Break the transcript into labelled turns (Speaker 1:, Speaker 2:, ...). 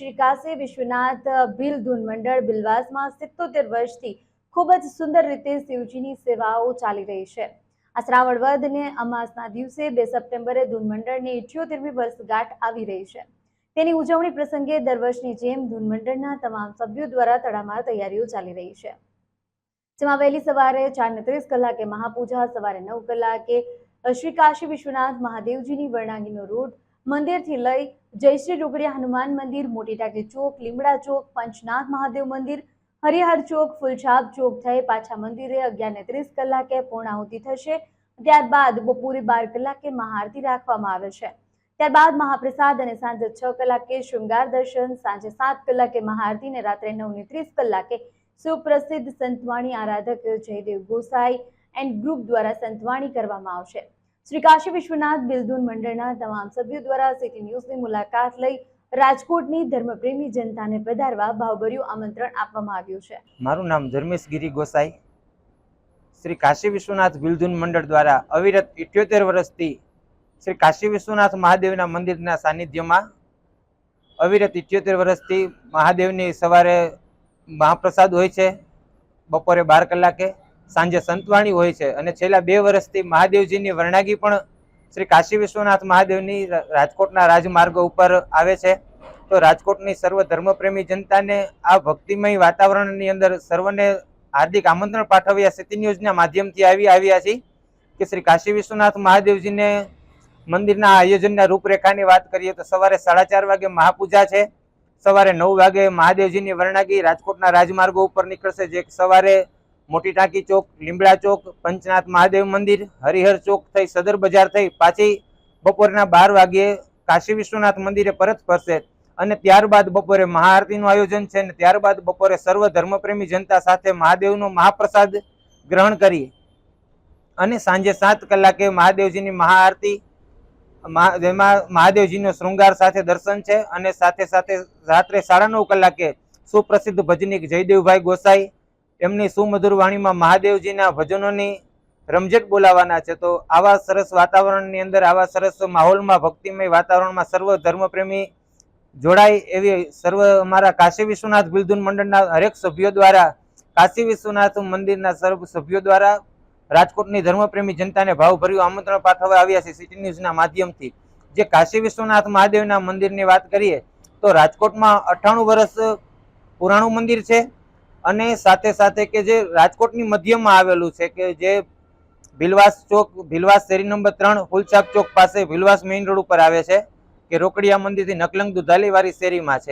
Speaker 1: શ્રી કાશી વિશ્વનાથ ભીલ ધૂન મંડળ બિલવાસમાં સિત્તોતેર વર્ષથી ખૂબ જ સુંદર રીતે શિવજીની સેવાઓ ચાલી રહી છે. આ શ્રાવણ વધને અમાસના દિવસે બે સપ્ટેમ્બરે ધૂન મંડળની ઇઠ્યોતેરમી વર્ષગાંઠ આવી રહી છે. તેની ઉજવણી પ્રસંગે દર વર્ષની જેમ ધૂન મંડળના તમામ સભ્યો દ્વારા તડામાર તૈયારીઓ ચાલી રહી છે. જેમાં વહેલી સવારે ચાર ને ત્રીસ કલાકે મહાપૂજા, સવારે નવ કલાકે શ્રી કાશી વિશ્વનાથ મહાદેવજીની વર્ણાંગીનો રૂટ મંદિરથી લઈ જયશ્રી રોકડિયા હનુમાન મંદિર, મોટી ટાંકી ચોક, લીમડા ચોક, પંચનાથ મહાદેવ મંદિર, હરિહર ચોક, ફૂલછાપ ચોક થઈ પાછા મંદિરે અગિયારને ત્રીસ કલાકે પૂર્ણાહુતિ થશે. ત્યારબાદ બપોરે બાર કલાકે મહાઆરતી રાખવામાં આવે છે. ત્યારબાદ મહાપ્રસાદ અને સાંજે છ કલાકે શૃંગાર દર્શન, સાંજે સાત કલાકે મહાઆરતી અને રાત્રે નવને ત્રીસ કલાકે સુપ્રસિદ્ધ સંતવાણી આરાધક જયદેવ ગોસાઈ એન્ડ ગ્રુપ દ્વારા સંતવાણી કરવામાં આવશે. શ્રી કાશી વિશ્વનાથ બિલદુન મંડળના તમામ સભ્યો દ્વારા સિટી ન્યૂઝની મુલાકાત લઈ રાજકોટની ધર્મપ્રેમી જનતાને પધારવા ભાવભર્યું આમંત્રણ આપવામાં આવ્યું છે.
Speaker 2: મારું નામ ધર્મેશ ગિરી ગોસાઈ. શ્રી કાશી વિશ્વનાથ બિલધુન મંડળ દ્વારા અવિરત ઇઠ્યોતેર વર્ષથી શ્રી કાશી વિશ્વનાથ મહાદેવના મંદિરના સાનિધ્યમાં અવિરત ઇઠ્યોતેર વર્ષથી મહાદેવની સવારે મહાપ્રસાદ હોય છે, બપોરે બાર કલાકે. સાંજે સંતવાણી હોય છે. અને છેલ્લા બે વર્ષથી મહાદેવજીની વર્ણાગી પણ શ્રી કાશી વિશ્વનાથ મહાદેવની રાજકોટના રાજમાર્ગો ઉપર આવે છે. તો રાજકોટની સર્વ ધર્મપ્રેમી જનતાને આ ભક્તિમય વાતાવરણની અંદર સર્વને હાર્દિક આમંત્રણ પાઠવ્યા સિટી ન્યૂઝના માધ્યમથી આવી, આવ્યા છીએ કે શ્રી કાશી વિશ્વનાથ મહાદેવજીને મંદિરના આયોજનના રૂપરેખાની વાત કરીએ તો સવારે સાડા ચાર વાગે મહાપૂજા છે. સવારે નવ વાગે મહાદેવજીની વર્ણાગી રાજકોટના રાજમાર્ગો ઉપર નીકળશે. જે સવારે મોટી ટાંકી ચોક લીમડા ચોક, પંચનાથ મહાદેવ મંદિર, હરિહર ચોક થઈ સદર બજાર થઈ પાછી બપોરના બાર વાગ્યે કાશી વિશ્વનાથ મંદિરે પરત ફરશે. અને ત્યારબાદ બપોરે મહાઆરતીનું આયોજન છે અને ત્યારબાદ બપોરે સર્વ ધર્મપ્રેમી જનતા સાથે મહાદેવનો મહાપ્રસાદ ગ્રહણ કરી અને સાંજે સાત કલાકે મહાદેવજીની મહાઆરતી મહાદેવજીનો શૃંગાર સાથે દર્શન છે અને સાથે સાથે રાત્રે સાડા નવ કલાકે સુપ્રસિદ્ધ ભજનીક જયદેવભાઈ ગોસાઈ એમની સુમધુર વાણીમાં મહાદેવજીના ભજનોની રમઝટ બોલાવાના છે. તો આવા સરસ વાતાવરણની અંદર, આવા સરસ માહોલમાં, ભક્તિમય વાતાવરણમાં સર્વ ધર્મપ્રેમી જોડાય એવી સર્વ અમારા કાશી વિશ્વનાથ બિલધુન મંડળના હરેક સભ્યો દ્વારા, કાશી વિશ્વનાથ મંદિરના સર્વ સભ્યો દ્વારા રાજકોટની ધર્મપ્રેમી જનતાને ભાવભર્યું આમંત્રણ પાઠવવા આવ્યા છે સિટી ન્યૂઝના માધ્યમથી. જે કાશી વિશ્વનાથ મહાદેવના મંદિરની વાત કરીએ, તો રાજકોટમાં અઠ્ઠાણું વર્ષ પુરાણું મંદિર છે. અને સાથે સાથે કે જે રાજકોટની મધ્યમાં આવેલું છે કે જે ભીલવાસ ચોક, ભીલવાસ શેરી નંબર ત્રણ, ફૂલછાપ ચોક પાસે ભીલવાસ મેઇન રોડ ઉપર આવે છે, કે રોકડિયા મંદિરથી નકલંગ દુધાલીવાળી શેરીમાં છે.